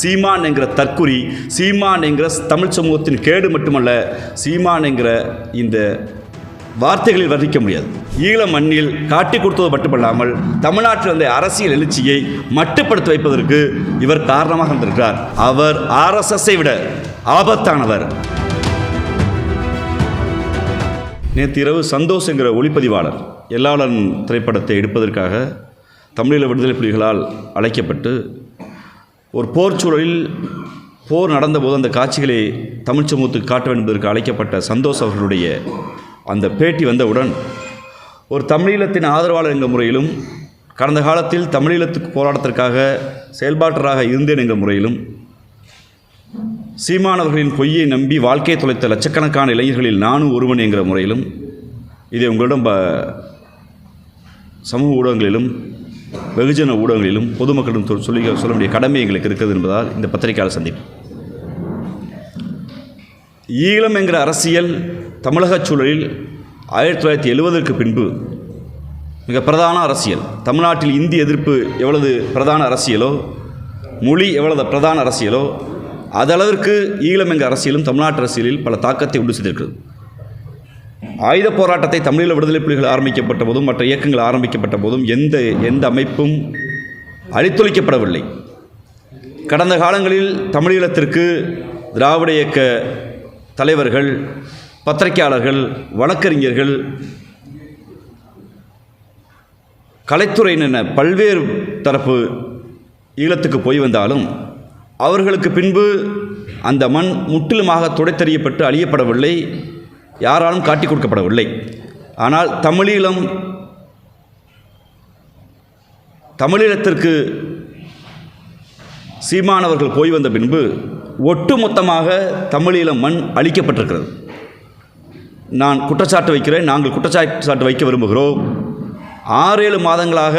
சீமான் என்கிற தற்குறி சீமான் என்கிற தமிழ் சமூகத்தின் கேடு மட்டுமல்ல சீமான் என்கிற இந்த வார்த்தைகளில் வர்ணிக்க முடியாது. ஈழ மண்ணில் காட்டி கொடுத்தது மட்டுமல்லாமல் தமிழ்நாட்டில் வந்த அரசியல் எழுச்சியை மட்டுப்படுத்தி வைப்பதற்கு இவர் காரணமாக இருந்திருக்கிறார். அவர் ஆர்எஸ்எஸ்ஸை விட ஆபத்தானவர். நேற்று இரவு சந்தோஷ் என்கிற ஒளிப்பதிவாளர் எல்லாளன் திரைப்படத்தை எடுப்பதற்காக தமிழீழ விடுதலை புலிகளால் அழைக்கப்பட்டு ஒரு போர் சூழலில் போர் நடந்தபோது அந்த காட்சிகளை தமிழ் சமூகத்துக்கு காட்ட வேண்டும் என்பதற்கு அழைக்கப்பட்ட சந்தோஷ் அவர்களுடைய அந்த பேட்டி வந்தவுடன் ஒரு தமிழீழத்தின் ஆதரவாளர் என்ற முறையிலும் கடந்த காலத்தில் தமிழீழத்துக்கு போராட்டத்திற்காக செயல்பாட்டராக இருந்தேன் என்ற முறையிலும் சீமானவர்களின் பொய்யை நம்பி வாழ்க்கையை தொலைத்த லட்சக்கணக்கான இளைஞர்களில் நானும் ஒருவன் என்கிற முறையிலும் இதை உங்களிடம் ப- சமூக ஊடகங்களிலும் வெகுஜன ஊடகங்களிலும் பொதுமக்களிடம் சொல்லி சொல்ல வேண்டிய கடமை எங்களுக்கு இருக்கிறது என்பதால் இந்த பத்திரிகையாளர் சந்திப்பு. ஈழம் என்கிற அரசியல் தமிழகச் சூழலில் ஆயிரத்தி தொள்ளாயிரத்தி எழுவதற்கு பின்பு மிக பிரதான அரசியல். தமிழ்நாட்டில் இந்தி எதிர்ப்பு எவ்வளவு பிரதான அரசியலோ மொழி எவ்வளவு பிரதான அரசியலோ அதளவிற்கு ஈழம் என்கிற அரசியலும் தமிழ்நாட்டு அரசியலில் பல தாக்கத்தை உண்டு செய்திருக்கிறது. ஆயுத போராட்டத்தை தமிழீழ விடுதலை புலிகள் ஆரம்பிக்கப்பட்ட போதும் மற்ற இயக்கங்கள் ஆரம்பிக்கப்பட்ட போதும் எந்த எந்த அமைப்பும் அழித்தொழிக்கப்படவில்லை. கடந்த காலங்களில் தமிழீழத்திற்கு திராவிட இயக்க தலைவர்கள் பத்திரிகையாளர்கள் வழக்கறிஞர்கள் கலைத்துறையின பல்வேறு தரப்பு ஈழத்துக்கு போய் வந்தாலும் அவர்களுக்கு பின்பு அந்த மண் முற்றிலுமாக துடைத்தறியப்பட்டு அழியப்படவில்லை. யாராலும் காட்டிக் கொடுக்கப்படவில்லை. ஆனால் தமிழீழம் தமிழீழத்திற்கு சீமானவர்கள் போய் வந்த பின்பு ஒட்டுமொத்தமாக தமிழீழம் மண் அழிக்கப்பட்டிருக்கிறது. நான் குற்றச்சாட்டு வைக்கிறேன் நாங்கள் குற்றச்சாட்டு வைக்க விரும்புகிறோம். ஆறேழு மாதங்களாக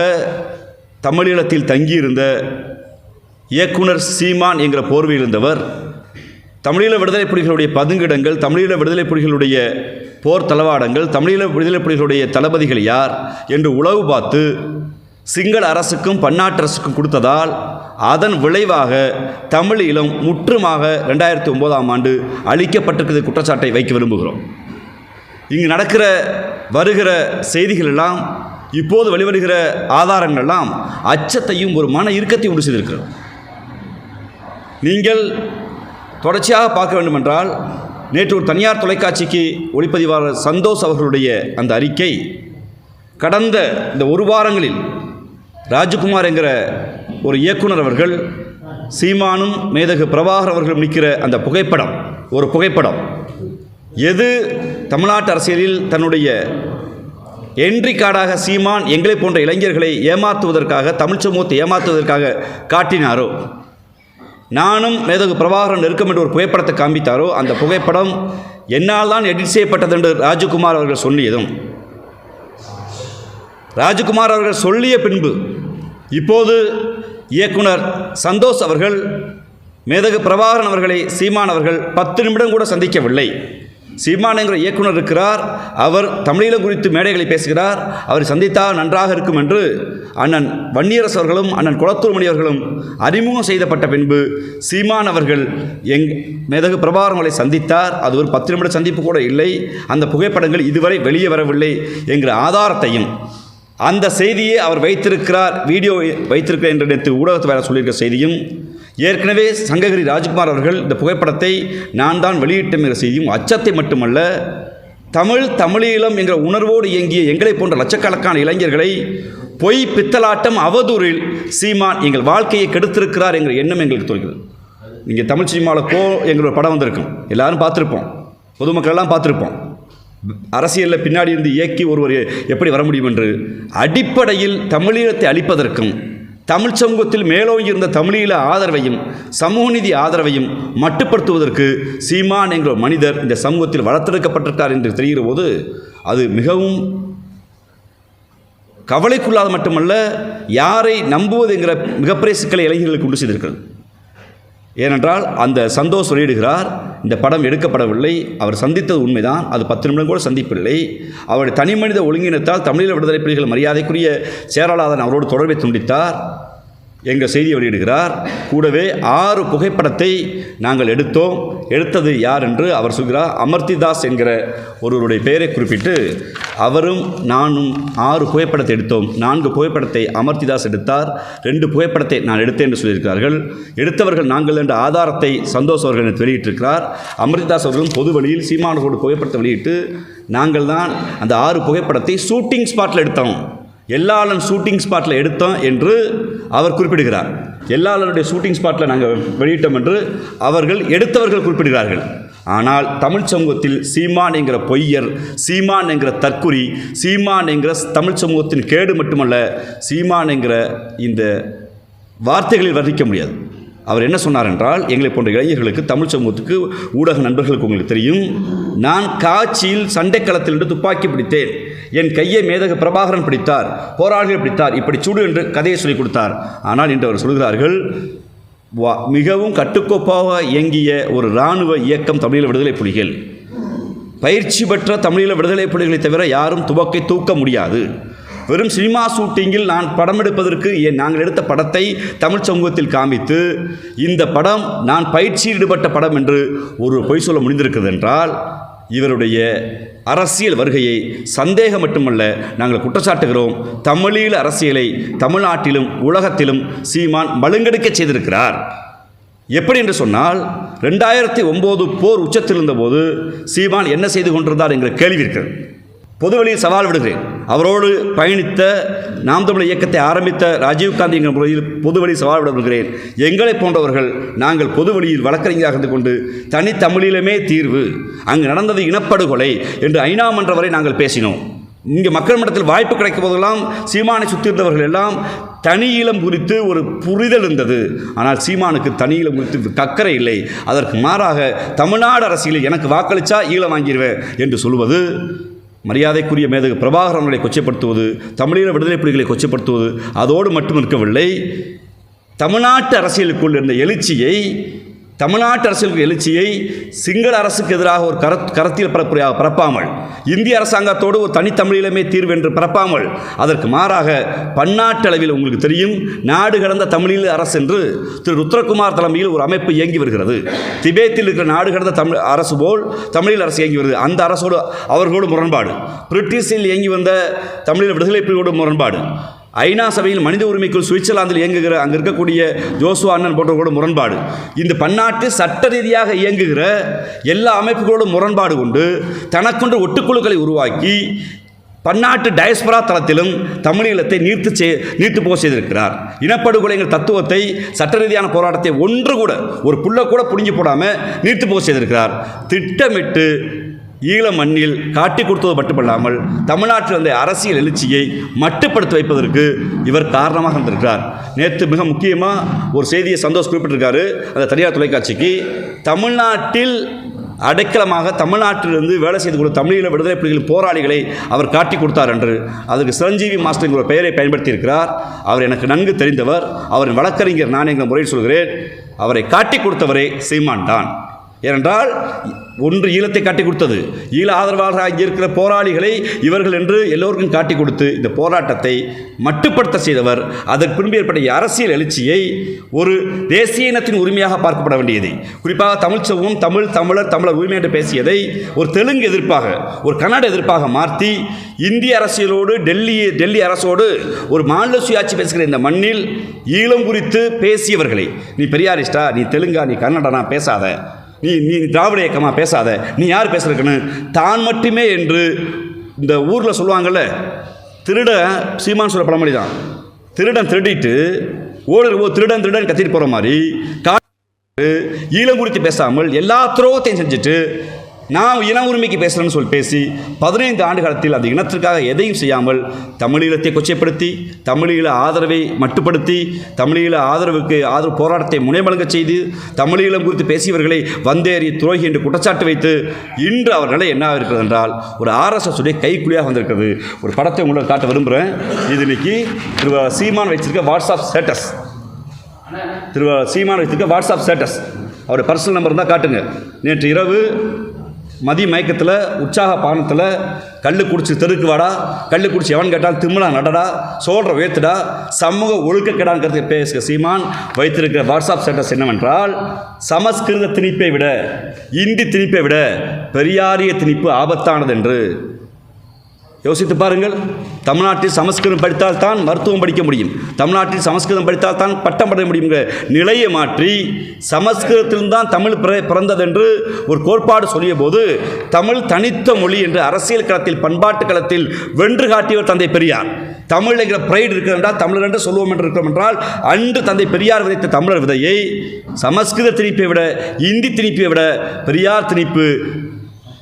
தமிழீழத்தில் தங்கியிருந்த இயக்குனர் சீமான் என்கிற போர்வையில் இருந்தவர் தமிழீழ விடுதலை புலிகளுடைய பதுங்கிடங்கள் தமிழீழ விடுதலை புலிகளுடைய போர் தளவாடங்கள் தமிழீழ விடுதலை புலிகளுடைய தளபதிகள் யார் என்று உளவு பார்த்து சிங்கள அரசுக்கும் பன்னாட்டு அரசுக்கும் கொடுத்ததால் அதன் விளைவாக தமிழீழம் முற்றுமாக ரெண்டாயிரத்தி ஒம்போதாம் ஆண்டு அளிக்கப்பட்டிருக்கிறது குற்றச்சாட்டை வைக்க விரும்புகிறோம். இங்கு நடக்கிற வருகிற செய்திகள் எல்லாம் இப்போது வெளிவருகிற ஆதாரங்கள் எல்லாம் அச்சத்தையும் ஒரு மன இறுக்கத்தையும் உண்டு செய்திருக்கிறது. நீங்கள் தொடர்ச்சியாக பார்க்க வேண்டுமென்றால் நேற்று ஒரு தனியார் தொலைக்காட்சிக்கு ஒளிப்பதிவாளர் சந்தோஷ் அவர்களுடைய அந்த அறிக்கை கடந்த இந்த ஒரு வாரங்களில் ராஜகுமார் என்கிற ஒரு இயக்குனர் அவர்கள் சீமானும் மேதகு பிரபாகர் அவர்களும் நிற்கிற அந்த புகைப்படம் ஒரு புகைப்படம் எது தமிழ்நாட்டு அரசியலில் தன்னுடைய என்ட்ரி கார்டாக சீமான் எங்களை போன்ற இளைஞர்களை ஏமாற்றுவதற்காக தமிழ் சமூகத்தை ஏமாற்றுவதற்காக காட்டினாரோ? நானும் மேதகு பிரபாகரன் நெருக்கம் என்று ஒரு புகைப்படத்தை காண்பித்தாரோ அந்த புகைப்படம் என்னால் தான் எடிட் செய்யப்பட்டது என்று ராஜகுமார் அவர்கள் சொல்லியதும். ராஜகுமார் அவர்கள் சொல்லிய பின்பு இப்போது இயக்குனர் சந்தோஷ் அவர்கள் மேதகு பிரபாகரன் அவர்களை சீமான் அவர்கள் பத்து நிமிடம் கூட சந்திக்கவில்லை. சீமான் என்ற இயக்குனர் இருக்கிறார். அவர் தமிழீழம் குறித்து மேடைகளை பேசுகிறார். அவரை சந்தித்தால் நன்றாக இருக்கும் என்று அண்ணன் வன்னியரசு அவர்களும் அண்ணன் குளத்தூர்மணி அவர்களும் அறிமுகம் செய்தப்பட்ட பின்பு சீமான் அவர்கள் எங் மேதகு பிரபாரங்களை சந்தித்தார். அது ஒரு பத்து நிமிட சந்திப்பு கூட இல்லை. அந்த புகைப்படங்கள் இதுவரை வெளியே வரவில்லை என்கிற ஆதாரத்தையும் அந்த செய்தியை அவர் வைத்திருக்கிறார் வீடியோ வைத்திருக்கிறார் என்று நேற்று ஊடகத்து வேலை சொல்லியிருக்கிற செய்தியும் ஏற்கனவே சங்ககிரி ராஜ்குமார் அவர்கள் இந்த புகைப்படத்தை நான் தான் வெளியிட்டோம் என்ற செய்தியும் அச்சத்தை மட்டுமல்ல தமிழ் தமிழீழம் என்ற உணர்வோடு இயங்கிய எங்களை போன்ற லட்சக்கணக்கான இளைஞர்களை பொய் பித்தலாட்டம் அவதூறில் சீமான் எங்கள் வாழ்க்கையை கெடுத்திருக்கிறார் என்ற எண்ணம் எங்களுக்கு தோல்கிறது நீங்கள் தமிழ் சினிமாவில் கோ எங்களோட ஒரு படம் வந்திருக்கும். எல்லாரும் பார்த்துருப்போம். பொதுமக்கள் எல்லாம் பார்த்துருப்போம். அரசியலில் பின்னாடி இருந்து இயக்கி ஒருவர் எப்படி வர முடியும் என்று அடிப்படையில் தமிழீழத்தை அழிப்பதற்கும் தமிழ் சமூகத்தில் மேலோங்கி இருந்த தமிழீழ ஆதரவையும் சமூக நிதி ஆதரவையும் மட்டுப்படுத்துவதற்கு சீமான் என்ற மனிதர் இந்த சமூகத்தில் வளர்த்தெடுக்கப்பட்டிருக்கார் என்று தெரிகிற போது அது மிகவும் கவலைக்குள்ளாத மட்டுமல்ல யாரை நம்புவது என்கிற மிகப்பெரிய சிக்கலை இளைஞர்களுக்கு உண்டு செய்திருக்கிறது. ஏனென்றால் அந்த சந்தோஷ் வெளியிடுகிறார் இந்த படம் எடுக்கப்படவில்லை அவர் சந்தித்தது உண்மைதான் அது பத்து நிமிடம் கூட சந்திப்பில்லை. அவருடைய தனி மனித ஒழுங்கினத்தால் தமிழீழ விடுதலை புலிகள் மரியாதைக்குரிய சேரலாதன் அவரோடு தொடர்பை துண்டித்தார் எங்கள் செய்தியை வெளியிடுகிறார். கூடவே ஆறு புகைப்படத்தை நாங்கள் எடுத்தோம். எடுத்தது யார் என்று அவர் சொல்கிறார் அமர்த்திதாஸ் என்கிற ஒருவருடைய பெயரை குறிப்பிட்டு அவரும் நானும் ஆறு புகைப்படத்தை எடுத்தோம். நான்கு புகைப்படத்தை அமர்த்திதாஸ் எடுத்தார். ரெண்டு புகைப்படத்தை நான் எடுத்தேன் என்று சொல்லியிருக்கிறார்கள். எடுத்தவர்கள் நாங்கள் என்ற ஆதாரத்தை சந்தோஷ் அவர்கள் எனக்கு வெளியிட்டிருக்கிறார். அமர்த்திதாஸ் அவர்களும் பொது வழியில் சீமானோடு புகைப்படத்தை வெளியிட்டு நாங்கள் தான் அந்த ஆறு புகைப்படத்தை ஷூட்டிங் ஸ்பாட்டில் எடுத்தோம். எல்லாளன் ஷூட்டிங் ஸ்பாட்டில் எடுத்தோம் என்று அவர் குறிப்பிடுகிறார். எல்லாளனுடைய ஷூட்டிங் ஸ்பாட்டில் நாங்கள் வெளியிட்டோம் என்று அவர்கள் எடுத்தவர்கள் குறிப்பிடுகிறார்கள். ஆனால் தமிழ் சமூகத்தில் சீமான் என்கிற பொய்யர் சீமான் என்கிற தற்குறி சீமான் என்கிற தமிழ் சமூகத்தின் கேடு மட்டுமல்ல சீமான் என்கிற இந்த வார்த்தைகளில் வர்ணிக்க முடியாது. அவர் என்ன சொன்னார் என்றால் எங்களை போன்ற இளைஞர்களுக்கு தமிழ் சமூகத்துக்கு ஊடக நண்பர்களுக்கு உங்களுக்கு தெரியும் நான் காட்சியில் சண்டைக்களத்தில் நின்று துப்பாக்கி பிடித்தேன். என் கையை மேதக பிரபாகரன் பிடித்தார் போராளிகள் பிடித்தார். இப்படி சுடு என்று கதையை சொல்லிக் கொடுத்தார். ஆனால் இன்று அவர் சொல்கிறார்கள் வா- மிகவும் கட்டுக்கோப்பாக இயங்கிய ஒரு இராணுவ இயக்கம் தமிழீழ விடுதலை புலிகள். பயிற்சி பெற்ற தமிழீழ விடுதலை புலிகளை தவிர யாரும் துவக்கை தூக்க முடியாது. வெறும் சினிமா ஷூட்டிங்கில் நான் படம் எடுப்பதற்கு என் நாங்கள் எடுத்த படத்தை தமிழ் சமூகத்தில் காமித்து இந்த படம் நான் பயிற்சியில் ஈடுபட்ட படம் என்று ஒரு பொய் சொல்ல முடிந்திருக்கிறது என்றால் இவருடைய அரசியல் வருகையை சந்தேகம் மட்டுமல்ல நாங்கள் குற்றச்சாட்டுகிறோம். தமிழீழ அரசியலை தமிழ்நாட்டிலும் உலகத்திலும் சீமான் மழுங்கெடுக்க செய்திருக்கிறார். எப்படி என்று சொன்னால் ரெண்டாயிரத்தி ஒம்பது போர் உச்சத்தில் இருந்தபோது சீமான் என்ன செய்து கொண்டிருந்தார் என்கிற கேள்வி இருக்கிறது. பொதுவெளியில் சவால் விடுகிறேன். அவரோடு பயணித்த நாம் தமிழர் இயக்கத்தை ஆரம்பித்த ராஜீவ்காந்தி என்ற முறையில் பொதுவெளி சவால் விட விடுகிறேன் எங்களை போன்றவர்கள் நாங்கள் பொதுவெளியில் வழக்கறிஞராக இருந்து கொண்டு தனித்தமிழிலுமே தீர்வு அங்கு நடந்தது இனப்படுகொலை என்று ஐநா மன்ற வரை நாங்கள் பேசினோம். இங்கே மக்கள் மன்றத்தில் வாய்ப்பு கிடைக்கும் போதெல்லாம் சீமானை சுற்றி இருந்தவர்கள் எல்லாம் தனி ஈழம் குறித்து ஒரு புரிதல் இருந்தது. ஆனால் சீமானுக்கு தனி ஈழம் குறித்து கக்கறை இல்லை. அதற்கு மாறாக தமிழ்நாடு அரசியலில் எனக்கு வாக்களித்தா ஈழம் வாங்கிடுவேன் என்று சொல்வது மரியாதைக்குரிய மேதகு பிரபாகரன் கொச்சைப்படுத்துவது தமிழீழ விடுதலை புலிகளை கொச்சைப்படுத்துவது அதோடு மட்டும் இருக்கவில்லை தமிழ்நாட்டு அரசியலுக்குள் இருந்த எழுச்சியை தமிழ்நாட்டு அரசியலுக்கு எழுச்சியை சிங்கள அரசுக்கு எதிராக ஒரு கர கரத்தியல் பரப்புரையாக பரப்பாமல் இந்திய அரசாங்கத்தோடு ஒரு தனித்தமிழிலுமே தீர்வு என்று பரப்பாமல் அதற்கு மாறாக பன்னாட்டளவில் உங்களுக்கு தெரியும் நாடு கடந்த தமிழீழ அரசு என்று திரு ருத்ரகுமார் தலைமையில் ஒரு அமைப்பு இயங்கி வருகிறது. திபேத்தில் இருக்கிற நாடு கடந்த தமிழ் அரசு போல் தமிழீழ அரசு இயங்கி வருகிறது. அந்த அரசோடு அவர்களோடு முரண்பாடு. பிரிட்டிஷில் இயங்கி வந்த தமிழீழ விடுதலை புலிகளோடு முரண்பாடு. ஐநா சபையில் மனித உரிமைக்குள் சுவிட்சர்லாந்தில் இயங்குகிற அங்கே இருக்கக்கூடிய ஜோசுவா அண்ணன் போன்றவர்களோட முரண்பாடு. இந்த பன்னாட்டு சட்ட ரீதியாக இயங்குகிற எல்லா அமைப்புகளோடும் முரண்பாடு கொண்டு தனக்கொன்று ஒட்டுக்குழுக்களை உருவாக்கி பன்னாட்டு டயஸ்பரா தளத்திலும் தமிழீழத்தை நீர்த்து செய் நீர்த்து போக செய்திருக்கிறார். இனப்படுகொலைங்கிற தத்துவத்தை சட்ட ரீதியான போராட்டத்தை ஒன்று கூட ஒரு புள்ள கூட புடிஞ்சு போடாமல் நீர்த்து போக செய்திருக்கிறார். திட்டமிட்டு ஈழ மண்ணில் காட்டி கொடுத்தது மட்டுமல்லாமல் தமிழ்நாட்டில் இருந்த அரசியல் எழுச்சியை மட்டுப்படுத்தி வைப்பதற்கு இவர் காரணமாக இருந்திருக்கிறார். நேற்று மிக முக்கியமாக ஒரு செய்தியை சந்தோஷ் குறிப்பிட்டிருக்காரு. அந்த தனியார் தொலைக்காட்சிக்கு தமிழ்நாட்டில் அடைக்கலமாக தமிழ்நாட்டிலிருந்து வேலை செய்து கொடுத்த தமிழீழ விடுதலை புலிகள் போராளிகளை அவர் காட்டி கொடுத்தார் என்று அதற்கு சிரஞ்சீவி மாஸ்டர் என்கிற பெயரை பயன்படுத்தியிருக்கிறார். அவர் எனக்கு நன்கு தெரிந்தவர். அவரின் வழக்கறிஞர் நான் என்கிற முறையில் சொல்கிறேன். அவரை காட்டி கொடுத்தவரே சீமான் தான். ஏனென்றால் ஒன்று ஈழத்தை காட்டி கொடுத்தது. ஈழ ஆதரவாளராக இருக்கிற போராளிகளை இவர்கள் என்று எல்லோருக்கும் காட்டி கொடுத்து இந்த போராட்டத்தை மட்டுப்படுத்த செய்தவர். அதற்கு பின்பு ஏற்பட்ட அரசியல் எழுச்சியை ஒரு தேசிய இனத்தின் உரிமையாக பார்க்கப்பட வேண்டியது. குறிப்பாக தமிழ் சமூகம் தமிழ் தமிழர் தமிழர் உரிமை என்று பேசியதை ஒரு தெலுங்கு எதிர்ப்பாக ஒரு கன்னட எதிர்ப்பாக மாற்றி இந்திய அரசியலோடு டெல்லி டெல்லி அரசோடு ஒரு மாநில சுயாட்சி பேசுகிற இந்த மண்ணில் ஈழம் குறித்து பேசியவர்களை நீ பெரியாரிஸ்டா நீ தெலுங்கா நீ கன்னடனா பேசாத. நீ நீ திராவிட இயக்கமாக பேசாத. நீ யார் பேசுறதுக்குன்னு? தான் மட்டுமே என்று இந்த ஊரில் சொல்லுவாங்கல்ல திருட சீமான் சொல்ல பழமொழி தான் திருடன் திருடிட்டு ஓடுற போது திருடன் திருடன் கத்திட்டு போகிற மாதிரி ஈழம் குறித்து பேசாமல் எல்லா துரோகத்தையும் செஞ்சுட்டு நான் இன உரிமைக்கு பேசுகிறேன்னு சொல்லி பேசி பதினைந்து ஆண்டு காலத்தில் அந்த இனத்திற்காக எதையும் செய்யாமல் தமிழீழத்தை கொச்சைப்படுத்தி தமிழீழ ஆதரவை மட்டுப்படுத்தி தமிழீழ ஆதரவுக்கு ஆதரவு போராட்டத்தை முனைமலங்க செய்து தமிழீழம் குறித்து பேசியவர்களை வந்தேறி துரோகி என்று குற்றச்சாட்டு வைத்து இன்று அவர் நிலை என்ன இருக்கிறது என்றால் ஒரு ஆர்எஸ்எஸ் உடைய கைக்குழியாக வந்திருக்கிறது. ஒரு படத்தை உங்களுக்கு காட்ட விரும்புகிறேன் இது இன்னைக்கு திரு சீமான் வச்சிருக்க வாட்ஸ்அப் ஸ்டேட்டஸ். திரு சீமான் வச்சிருக்க வாட்ஸ்அப் ஸ்டேட்டஸ். அவருடைய பர்சனல் நம்பர் தான் காட்டுங்க. நேற்று இரவு மதிய மயக்கத்தில் உற்சாக பானத்தில் கல் குடிச்சு தெருக்கு வாடா கல் குடிச்சு எவன் கேட்டால் திமிழா நடடா சோழரை வேத்துடா சமூக ஒழுக்கக்கேடான் கருத்தை பேசுகிற சீமான். வைத்திருக்கிற வாட்ஸ்அப் ஸ்டேட்டஸ் என்னவென்றால் சமஸ்கிருத திணிப்பை விட இந்தி திணிப்பை விட பெரியாரிய திணிப்பு ஆபத்தானது என்று யோசித்து பாருங்கள் தமிழ்நாட்டில் சமஸ்கிருதம் படித்தால் தான் மருத்துவம் படிக்க முடியும். தமிழ்நாட்டில் சமஸ்கிருதம் படித்தால் தான் பட்டம் படிக்க முடியுங்கிற நிலையை மாற்றி சமஸ்கிருதத்தில்தான் தமிழ் பிற- பிறந்தது என்று ஒரு கோட்பாடு சொல்லிய போது தமிழ் தனித்த மொழி என்று அரசியல் களத்தில் பண்பாட்டு களத்தில் வென்று காட்டியவர் தந்தை பெரியார். தமிழ் என்கிற பிரைடு இருக்கிறது என்றால் தமிழர் என்று சொல்லுவோம் என்று இருக்கிறோம் என்றால் அன்று தந்தை பெரியார் விதைத்த தமிழர் விதையை சமஸ்கிருத திணிப்பை விட இந்தி திணிப்பை விட பெரியார் திணிப்பு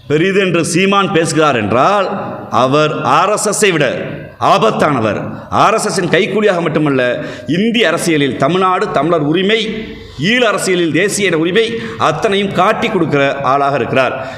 பெரிது என்று சீமான் பேசுகிறார் என்றால் அவர் ஆர்எஸ்எஸ்ஸை விட ஆபத்தானவர். ஆர்எஸ்எஸ்ஸின் கைக்கூலியாக மட்டுமல்ல இந்திய அரசியலில் தமிழ்நாடு தமிழர் உரிமை ஈழ அரசியலில் தேசிய உரிமை அத்தனையும் காட்டி கொடுக்கிற ஆளாக இருக்கிறார்.